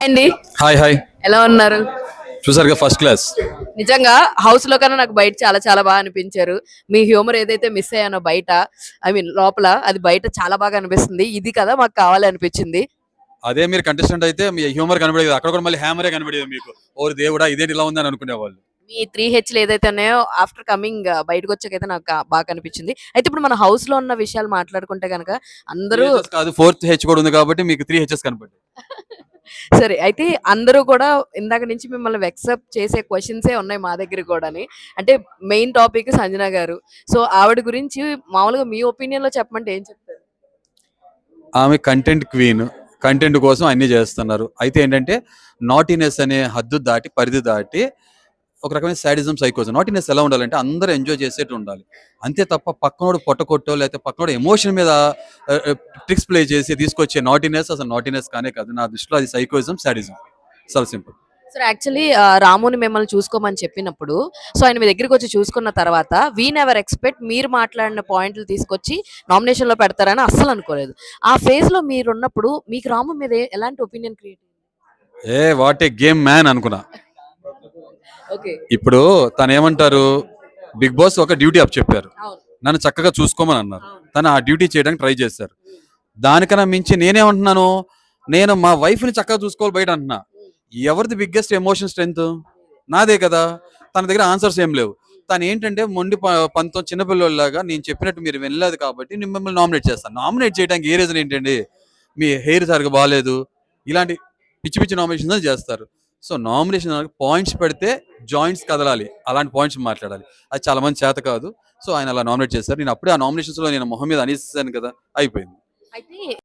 అండి. Hi hi ఎలా ఉన్నారు? చూసారుగా ఫస్ట్ క్లాస్ నిజంగా హౌస్లో కన్నా నాకు బయట చాలా చాలా బాగా అనిపించారు. మీ హ్యూమర్ ఏదైతే మిస్ అయ్యానో బయట ఐ మీన్ లోపల అది బయట చాలా బాగా అనిపిస్తుంది. ఇది కదా మాకు కావాలి అనిపించింది. అదే మీరు కంటెస్టెంట్ అయితే మీ హ్యూమర్ కనబడేది అక్కడ కూడా మళ్ళీ హ్యామరే కనబడేది మీకు. ఓరు దేవుడా ఇదేంటి ఇలా ఉందని అనుకునేవాళ్ళు. మీ త్రీ హెచ్లు ఏదైతే ఉన్నాయో ఆఫ్టర్ కమింగ్ బయటకు వచ్చాకైతే నాకు బాగా అనిపించింది అయితే ఇప్పుడు మన హౌస్లో ఉన్న విషయాలు మాట్లాడుకుంటే కనుక అందరూ కాదు ఫోర్త్ హెచ్ కూడా ఉంది కాబట్టి మీకు త్రీ హెచ్ఎస్ కనపడ్డాయి. సరే అయితే అందరూ కూడా ఇందాక నుంచి మిమ్మల్ని వెక్సప్ చేసే క్వశ్చన్సే ఉన్నాయి మా దగ్గర కూడా అంటే మెయిన్ టాపిక్ సంజన గారు. సో ఆవిడ గురించి మామూలుగా మీ ఒపీనియన్లో చెప్పమంటే ఏం చెప్తారు? ఆమె కంటెంట్ క్వీన్ కంటెంట్ కోసం అన్ని చేస్తున్నారు. అయితే ఏంటంటే నాటినెస్ అనే హద్దు దాటి పరిధి దాటి ఒక రకమైన సాడిజం సైకోజం నాటినెస్ ఎలా ఉండాలంటే అందరూ ఎంజాయ్ చేసేట్టు ఉండాలి. అంతే తప్ప పక్కనోడు పొట్టకొట్టో లేకపోతే పక్కనోడు ఎమోషన్ మీద ట్రిక్స్ ప్లే చేసి తీసుకొచ్చే నాటినెస్ అసలు నాటినెస్ కానే కాదు. నా దృష్టిలో అది సైకోజం సాడిజం చాలా సింపుల్ సార్ యాక్చువల్లీ రాముని మిమ్మల్ని చూసుకోమని చెప్పినప్పుడు సో ఆయన మీ దగ్గరికి వచ్చి చూసుకున్న తర్వాత వీ నెవర్ ఎక్స్పెక్ట్ మీరు మాట్లాడిన పాయింట్లు తీసుకొచ్చి నామినేషన్లో పెడతారని అస్సలు అనుకోలేదు. ఆ ఫేజ్లో మీరు ఉన్నప్పుడు మీకు రాము మీద ఎలాంటి opinion create a what a game man అనుకున్నా. ఇప్పుడు తను ఏమంటారు బిగ్ బాస్ ఒక డ్యూటీ అప్ చెప్పారు. నన్ను చక్కగా చూసుకోమని అన్నారు. తను ఆ డ్యూటీ చేయడానికి ట్రై చేశారు. దానికన్నా మించి నేనేమంటున్నాను నేను మా వైఫ్ని చక్కగా చూసుకోవాలి బయట అంటున్నా. ఎవరిది బిగ్గెస్ట్ ఎమోషన్ స్ట్రెంత్ నాదే కదా. తన దగ్గర ఆన్సర్స్ ఏం లేవు. తను ఏంటంటే మొండి పంతం చిన్నపిల్లలాగా నేను చెప్పినట్టు మీరు వినలేదు కాబట్టి నేను మిమ్మల్ని నామినేట్ చేస్తాను. నామినేట్ చేయడానికి ఏ రీజన్ ఏంటండి? మీ హెయిర్ సరిగా బాగాలేదు ఇలాంటి పిచ్చి పిచ్చి నామినేషన్స్ చేస్తారు. సో నామినేషన్ పాయింట్స్ పెడితే జాయింట్స్ కదలాలి. అలాంటి పాయింట్స్ మాట్లాడాలి. అది చాలా మంది చేత కాదు. సో ఆయన అలా నామినేట్ చేశారు. నేను అప్పుడే ఆ నామినేషన్స్లో నేను మొహం మీద అనేసాను కదా. అయిపోయింది. అయితే